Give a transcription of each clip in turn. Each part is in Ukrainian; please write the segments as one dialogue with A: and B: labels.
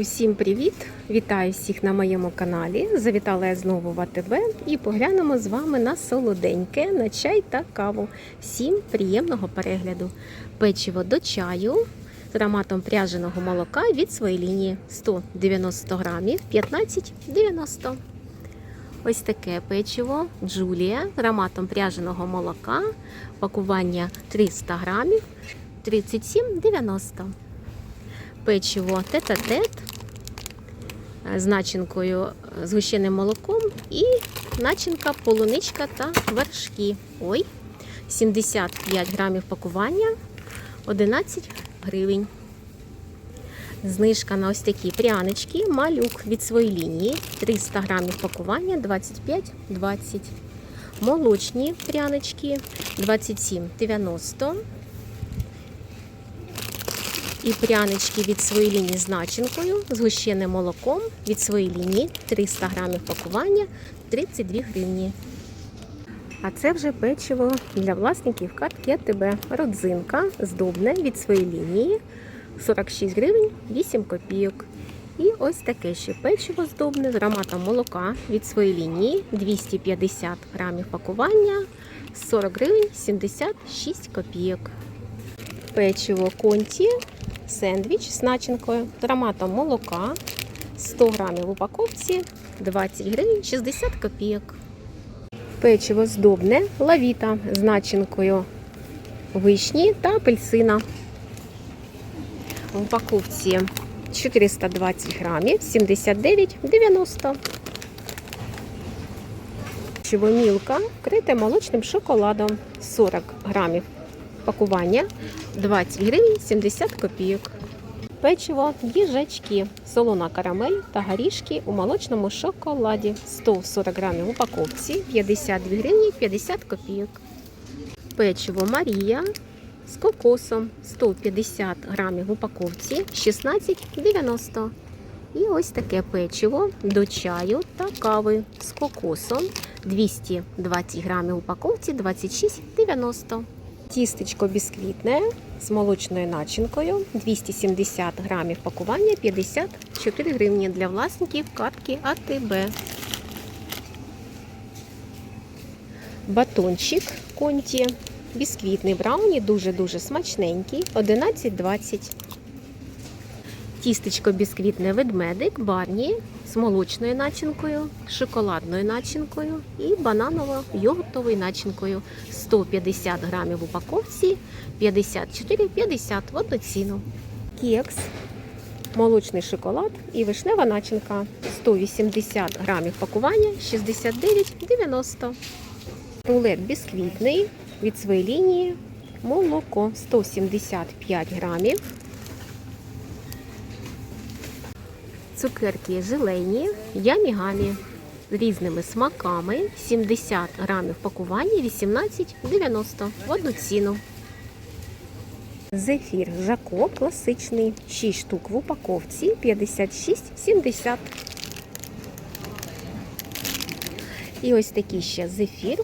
A: Усім привіт! Вітаю всіх на моєму каналі. Завітала я знову в АТБ і поглянемо з вами на солоденьке, на чай та каву. Всім приємного перегляду. Печиво до чаю з ароматом пряженого молока від своєї лінії 190 грамів 15,90. Ось таке печиво Джулія з ароматом пряженого молока. Пакування 300 грамів 37,90 печиво тет-а-тет з начинкою е, з гущеним молоком і начинка полуничка та вершки. Ой, 75 грамів пакування, 11 гривень. Знижка на ось такі прянички, малюк від своєї лінії, 300 грамів пакування, 25,20. Молочні прянички 27,90. І прянички від своєї лінії з начинкою, з гущеним молоком від своєї лінії 300 грамів пакування 32 гривні. А це вже печиво для власників картки АТБ. Родзинка здобне від своєї лінії 46 гривень 8 копійок. І ось таке ще печиво здобне з ароматом молока від своєї лінії 250 грамів пакування 40 гривень 76 копійок. Печиво конті сендвіч з начинкою з ароматом молока 100 грамів в упаковці 20 гривень 60 копійок. Печиво здобне лавіта з начинкою вишні та апельсина. В упаковці 420 грамів 79,90. Печиво мілка вкрите молочним шоколадом 40 грамів пакування 20 гривень 70 копійок. Печиво їжачки, солона карамель та горішки у молочному шоколаді 140 грамів в упаковці 52 гривні 50 копійок. Печиво Марія з кокосом 150 грамів в упаковці 16,90. І ось таке печиво до чаю та кави з кокосом 220 грамів упаковці 26,90. Тістечко бісквітне з молочною начинкою 270 грамів пакування 54 гривні для власників картки АТБ. Батончик конті. Бісквітний брауні дуже-дуже смачненький. 11,20. Тістечко бісквітне ведмедик барні з молочною начинкою, шоколадною начинкою і бананово-йогуртовою начинкою. 150 грамів в упаковці, 54,50 в одну ціну. Кекс, молочний шоколад і вишнева начинка. 180 грамів пакування, 69,90. Рулет бісквітний від своєї лінії. Молоко 175 грамів. Цукерки желейні, ямі-гамі з різними смаками. 70 грамів пакування, 18,90 в одну ціну. Зефір Жако класичний, 6 штук в упаковці, 56,70. І ось такий ще зефір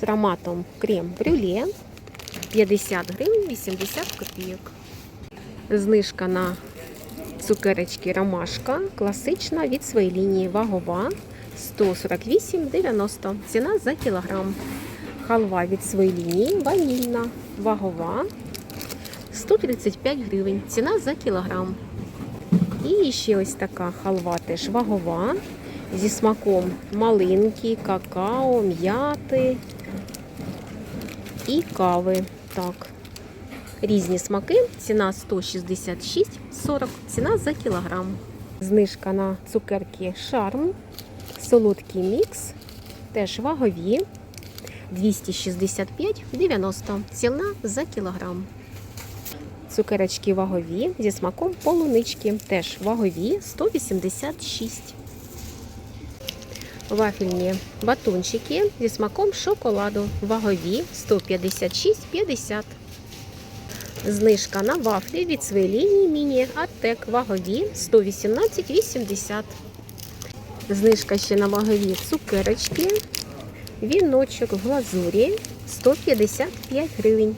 A: з ароматом крем-брюле, 50 гривень, 80 копійок. Знижка на Цукерочки ромашка класична від своєї лінії вагова 148,90. Ціна за кілограм. Халва від своєї лінії ванільна, вагова 135 гривень. Ціна за кілограм. І ще ось така халва теж вагова зі смаком малинки, какао, м'яти і кави. Так. Різні смаки, ціна 166,40, ціна за кілограм. Знижка на цукерки шарм, солодкий мікс, теж вагові 265,90, ціна за кілограм. Цукерочки вагові зі смаком полунички, теж вагові 186. Вафельні батончики зі смаком шоколаду, вагові 156,50. Знижка на вафлі від своєї міні Артек вагові 118,80. Знижка ще на вагові цукерочки. Віночок в глазурі 155 гривень.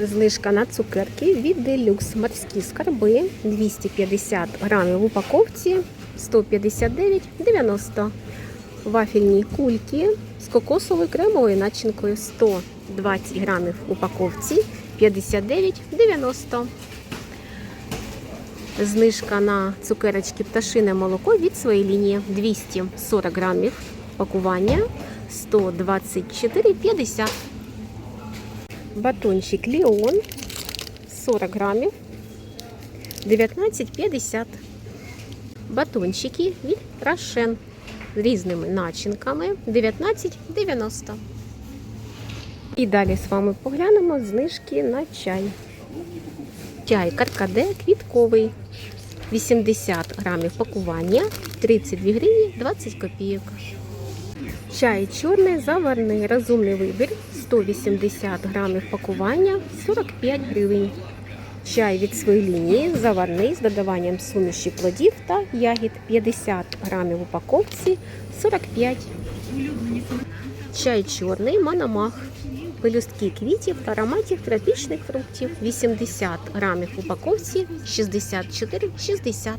A: Знижка на цукерки від Deluxe морські скарби 250 грамів в упаковці 159,90. Вафельні кульки з кокосовою кремовою начинкою 120 грамів в упаковці 59,90. Знижка на цукерочки пташине молоко від своєї лінії 240 грамів пакування 124,50. Батончик Ліон 40 грамів 19,50. Батончики від Рошен з різними начинками 19,90. І далі з вами поглянемо знижки на чай. Чай каркаде квітковий 80 грамів пакування 32 гривні 20 копійок. Чай чорний заварний розумний вибір 180 грамів пакування 45 гривень. Чай від своєї лінії заварний з додаванням суміші плодів та ягід 50 грамів в упаковці 45. Чай чорний Мономах. Пелюстки квітів та ароматів тропічних фруктів 80 грамів в упаковці 64,60.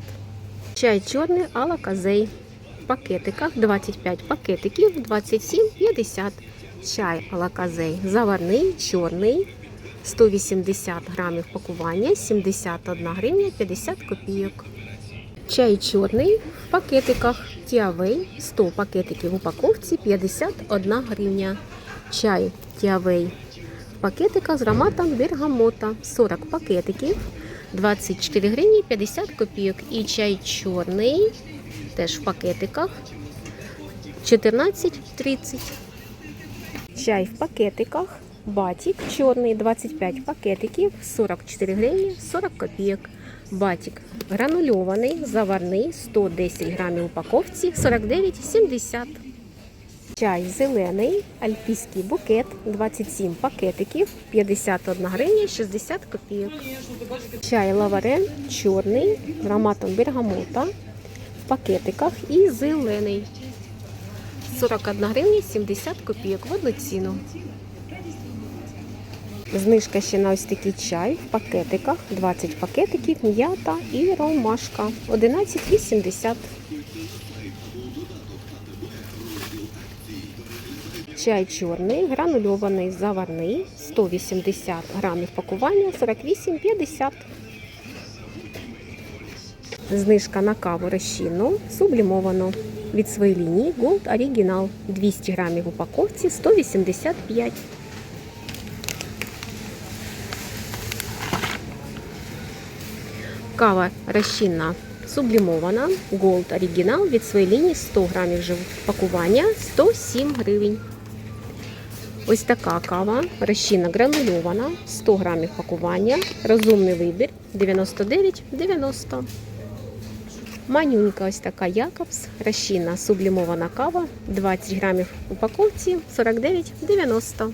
A: Чай чорний Алла Казей. В пакетиках 25 пакетиків 27,50. Чай Алаказей заварний, чорний 180 грамів пакування 71 гривня 50 копійок. Чай чорний в пакетиках Тіавей 100 пакетиків в упаковці 51 гривня. Чай Тіавей в пакетиках з ароматом бергамота 40 пакетиків 24 гривні 50 копійок. І чай чорний теж в пакетиках 14,30. Чай в пакетиках. Батік чорний 25 пакетиків 44 гривні 40 копійок. Батік гранульований, заварний 110 грамів упаковці 49,70. Чай зелений, альпійський букет 27 пакетиків 51 гривня 60 копійок. Чай лаварен чорний ароматом бергамота в пакетиках і зелений. 41 гривня 70 копійок в одну ціну. Знижка ще на ось такий чай в пакетиках. 20 пакетиків, м'ята і ромашка. 11,80. Чай чорний, гранульований, заварний. 180 грамів пакування, 48,50. Знижка на каву розчинну, сублімовану від своєї лінії Gold Original 200 грамів в упаковці 185. Кава розчинна сублімована Gold Original від своєї лінії 100 грамів пакування 107 гривень. Ось така кава розчинна гранульована 100 грамів пакування. Розумний вибір 99,90. Манюнька ось така Якобс, розчинна сублімована кава, 20 грамів упаковці 49,90.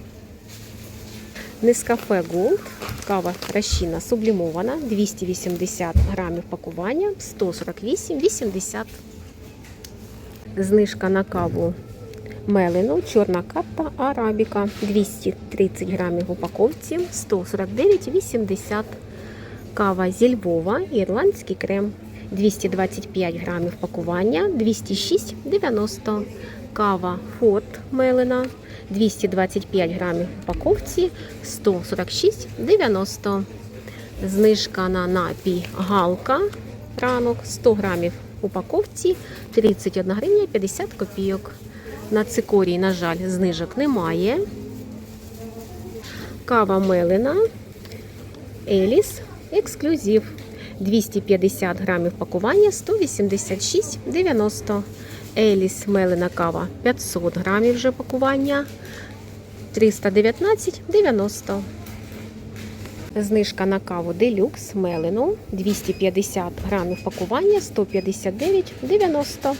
A: Нескафе Gold, кава розчинна сублімована, 280 грамів пакування 148,80. Знижка на каву Мелину, чорна карта Арабіка, 230 грамів в упаковці 149,80. Кава зі Львова, ірландський крем. 225 грамів пакування 206,90. Кава Форт Мелена 225 грамів в упаковці 146,90. Знижка на напій Галка ранок 100 грамів в упаковці 31 гривня 50 копійок. На цикорії, на жаль, знижок немає. Кава Мелена Еліс Ексклюзив. 250 грамів пакування 186,90. Еліс мелена кава 500 грамів вже пакування 319,90. Знижка на каву Делюкс мелену 250 грамів пакування 159,90.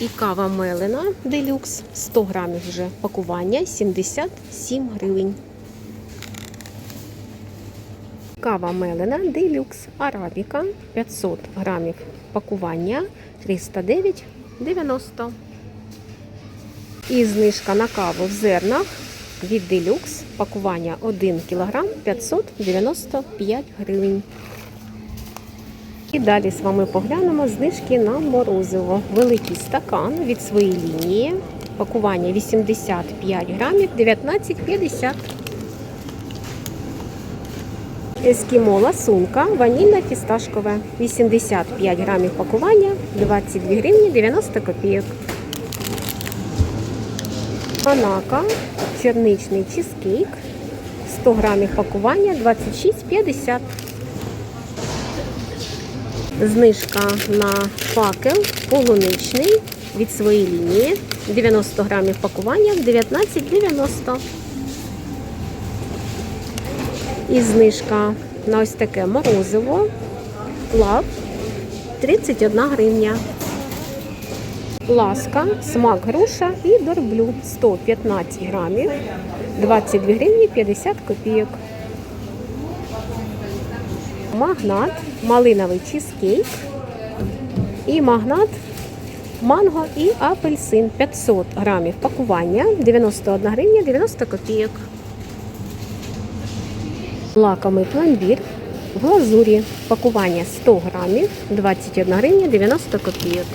A: І кава мелена Делюкс 100 грамів вже пакування 77 гривень. Кава Мелена Делюкс Арабіка 500 грамів пакування 309,90. І знижка на каву в зернах від Deluxe. Пакування 1 кг 595 гривень. І далі з вами поглянемо знижки на морозиво. Великий стакан від своєї лінії. Пакування 85 грамів 19,50. Ескімо ласунка, ванільна фісташкове. 85 грамів пакування, 22 гривні 90 копійок. Анака, черничний чизкейк, 100 грамів пакування, 26,50. Знижка на факел полуничний від своєї лінії. 90 грамів пакування, 19,90. І знижка на ось таке морозиво. Лав 31 гривня. Ласка, смак груша і дорблю 115 грамів, 22 гривні 50 копійок. Магнат, малиновий чизкейк і магнат манго і апельсин 500 грамів пакування, 91 гривня 90 копійок. Лакомий пломбір в глазурі. Пакування 100 грамів, 21 гривня 90 копійок.